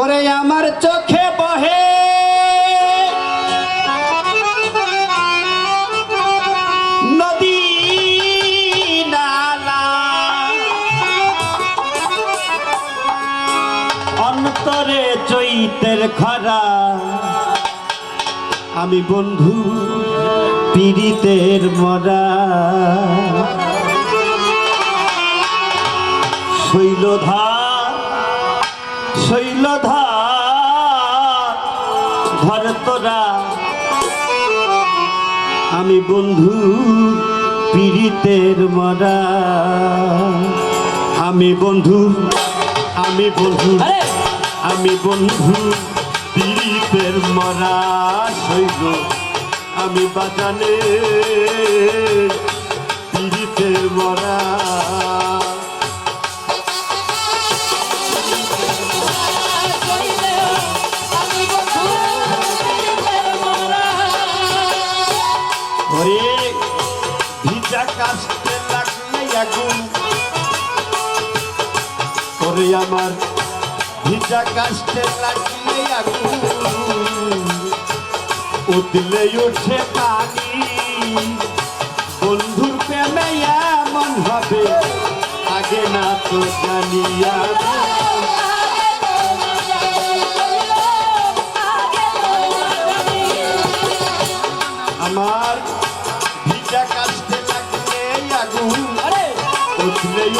ওরে আমার চোখে বহে নদী নালা। অন্তরে চৈতের খরা। আমি বন্ধু পীড়িতের মরা। শৈলধার শৈলধার ধর তোরা আমি বন্ধু পীড়িতের মরা। আমি বন্ধু আমি বন্ধু আমি বন্ধু পীড়িতের মরা শৈল। আমি বাজানে পীড়িতের মরা। কাস্তে লাগলে আগুন। ওরে আমার ভিজা কাস্তে লাগলে আগুন। উঠলে উঠে পানি। বন্ধুর প্রেমে এমন হবে। আগে না তো জানিয়া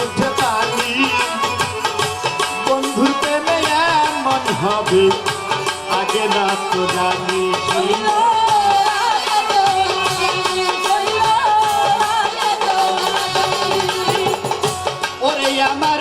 উঠে পানি বন্ধুর প্রেমে এমন হবে আগে না তো জানি ওরে আমার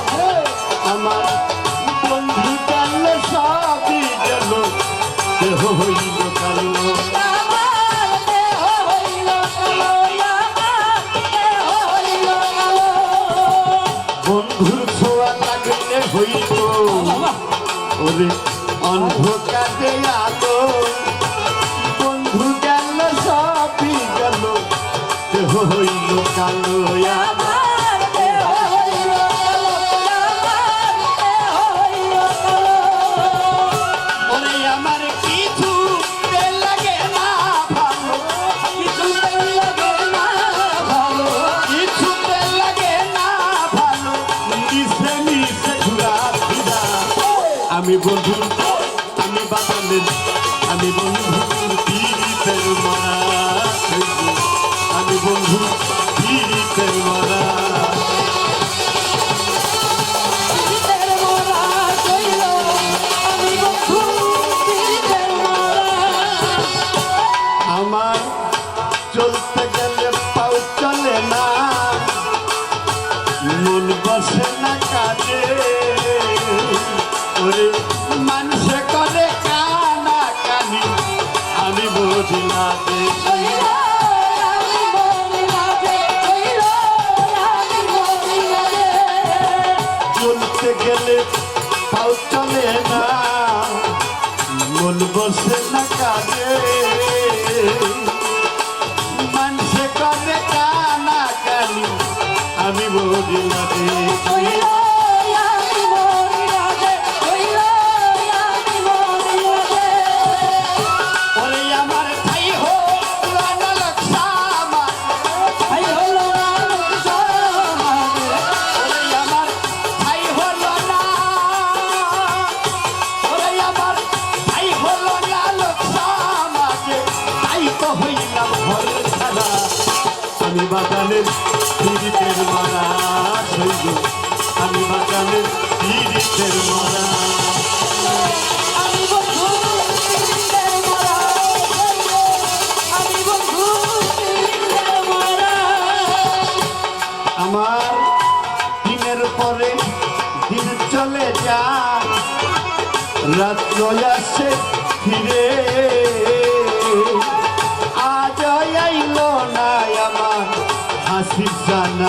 আমার বন্ধু কালে সবই গেল দেহ হইল কালো। বন্ধুর ছোঁয়া লাগলে হইল। ওরে অন্ধকারে আলো বন্ধু গেল সবই গেল দেহ হইল কালো। আমি বন্ধু আমি বাতালের আমি বন্ধু পীড়িতের মারা। আমি বন্ধু পীড়িতের মারা। আমার চলতে গেলে পাও চলে না। মন বসে না কাজে মানুষে করে কানা কানি আমি বুঝি না আমি বাগানের পিড়িতের মারা সইব। আমি বাগানের পিড়িতের মারা। আমার দিনের পরে দিন চলে যা রাত ফিরে।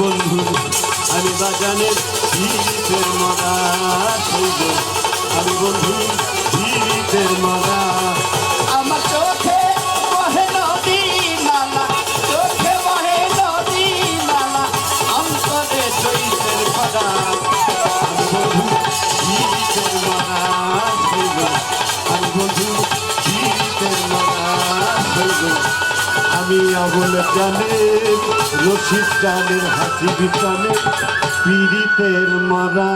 বন্ধু আমি বাজানের ধীরের মরা সইব। আমি বন্ধু ধীরের মরা আমার চোখে বহে নদী নালা চোখে বহে নদী নালা অন্তরে চৈতের পদা আমি বন্ধু ধীরের মরা সইব। আমি বন্ধু ধীরের মরা আমি আবুল জানে রশিদ জানের হাসি বিটানে পীড়িতের মরা।